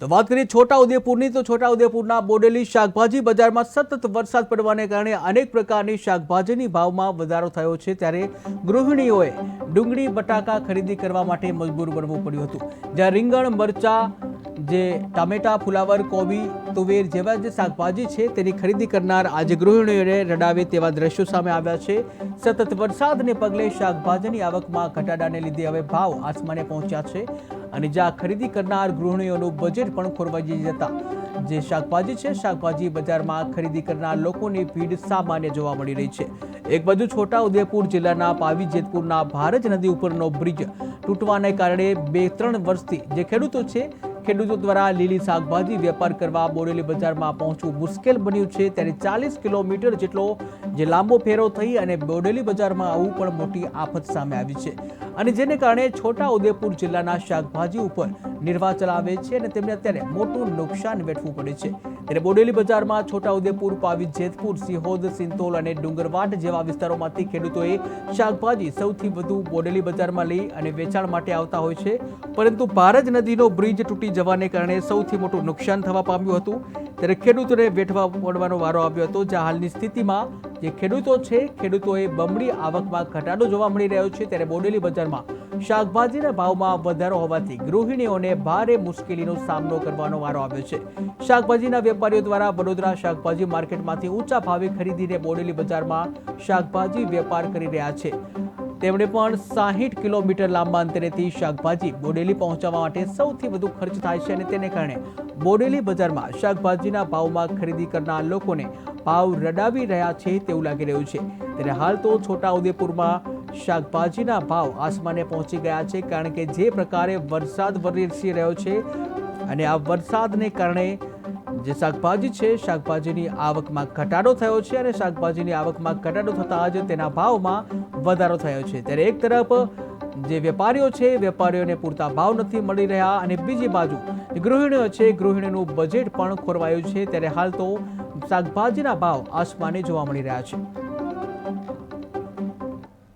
તો વાત કરીએ છોટાઉદેપુરની, તો છોટાઉદેપુરના બોડેલી શાકભાજી બજારમાં સતત વરસાદ પડવાને કારણે અનેક પ્રકારની શાકભાજીની ભાવમાં વધારો થયો છે. ત્યારે ગૃહિણીઓએ ડુંગળી, બટાકા ખરીદી કરવા માટે મજબૂર બનવું પડ્યું હતું. જ્યાં રીંગણ, મરચા જે ટામેટા, ફુલાવર, કોબી, તુવેર જેવા જે શાકભાજી છે તેની ખરીદી કરનાર આજે ગૃહિણીઓને રડાવે તેવા દ્રશ્યો સામે આવ્યા છે. સતત વરસાદને પગલે શાકભાજીની આવકમાં ઘટાડાને લીધે હવે ભાવ આસમાને પહોંચ્યા છે અને જ્યાં ખરીદી કરનાર ગૃહિણીઓનું બજેટ પણ ખોરવાઈ જતા. જે શાકભાજી છે, શાકભાજી બજારમાં ખરીદી કરનાર લોકોની ભીડ સામાન્ય જોવા મળી રહી છે. એક બાજુ છોટા ઉદેપુર જિલ્લાના પાવી જેતપુરના ભારજ નદી ઉપરનો બ્રિજ તૂટવાને કારણે બે ત્રણ વર્ષથી જે ખેડૂતો છે ખેડૂતો દ્વારા લીલી શાકભાજી વેપાર કરવા બોડેલી બજારમાં પહોંચવું મુશ્કેલ બન્યું છે. ત્યારે ચાલીસ કિલોમીટર જેટલો જે લાંબો ફેરો થઈ અને બોડેલી બજારમાં આવવું પણ મોટી આફત સામે આવી છે. અને જેને કારણે છોટા ઉદેપુર જિલ્લાના શાકભાજી ઉપર નિર્વાહ ચલાવે છે અને તેમને અત્યારે મોટું નુકસાન વેઠવું પડે છે. ત્યારે બોડેલી બજારમાં છોટા ઉદેપુર, પાવી જેતપુર, સિહોદ સિંતોલ અને ડુંગરવાટ જેવા વિસ્તારોમાંથી ખેડૂતોએ શાકભાજી સૌથી વધુ બોડેલી બજારમાં લઈ અને વેચાણ માટે આવતા હોય છે. પરંતુ ભારજ નદીનો બ્રિજ તૂટી જવાને કારણે સૌથી મોટું નુકસાન થવા પામ્યું હતું. ત્યારે ખેડૂતોને વેઠવા પડવાનો વારો આવ્યો હતો, જ્યાં હાલની સ્થિતિમાં જે ખેડૂતો છે, ખેડૂતોએ બમણી આવકમાં ઘટાડો જોવા મળી રહ્યો છે ત્યારે બોડેલી બજારમાં શાકભાજીના ભાવમાં વધારો હોવાથી ગૃહિણીઓને ભારે મુશ્કેલીનો સામનો કરવાનો વારો આવ્યો છે. શાકભાજીના વેપારીઓ દ્વારા વડોદરા શાકભાજી માર્કેટમાંથી ઊંચા ભાવે ખરીદીને બોડેલી બજારમાં શાકભાજી વેપાર કરી રહ્યા છે. તેમણે પણ સાહીઠ કિલોમીટર લાંબા અંતરેથી શાકભાજી બોડેલી પહોંચાડવા માટે સૌથી વધુ ખર્ચ થાય છે અને તેને કારણે બોડેલી બજારમાં શાકભાજીના ભાવમાં ખરીદી કરનાર લોકોને ભાવ રડાવી રહ્યા છે તેવું લાગી રહ્યું છે. ત્યારે હાલ તો છોટાઉદેપુરમાં શાકભાજીના ભાવ આસમાને પહોંચી ગયા છે કારણ કે જે પ્રકારે વરસાદ વરસી રહ્યો છે અને આ વરસાદને કારણે જે શાકભાજી છે, શાકભાજીની આવકમાં ઘટાડો થયો છે અને શાકભાજીની આવકમાં ઘટાડો થતાં જ તેના ભાવમાં વધારો થયો છે. ત્યારે એક તરફ જે વેપારીઓ છે, વેપારીઓને પૂરતા ભાવ નથી મળી રહ્યા અને બીજી બાજુ ગૃહિણીઓ છે, ગૃહિણીનું બજેટ પણ ખોરવાયું છે. ત્યારે હાલ તો શાકભાજીના ભાવ આસમાને જોવા મળી રહ્યા છે.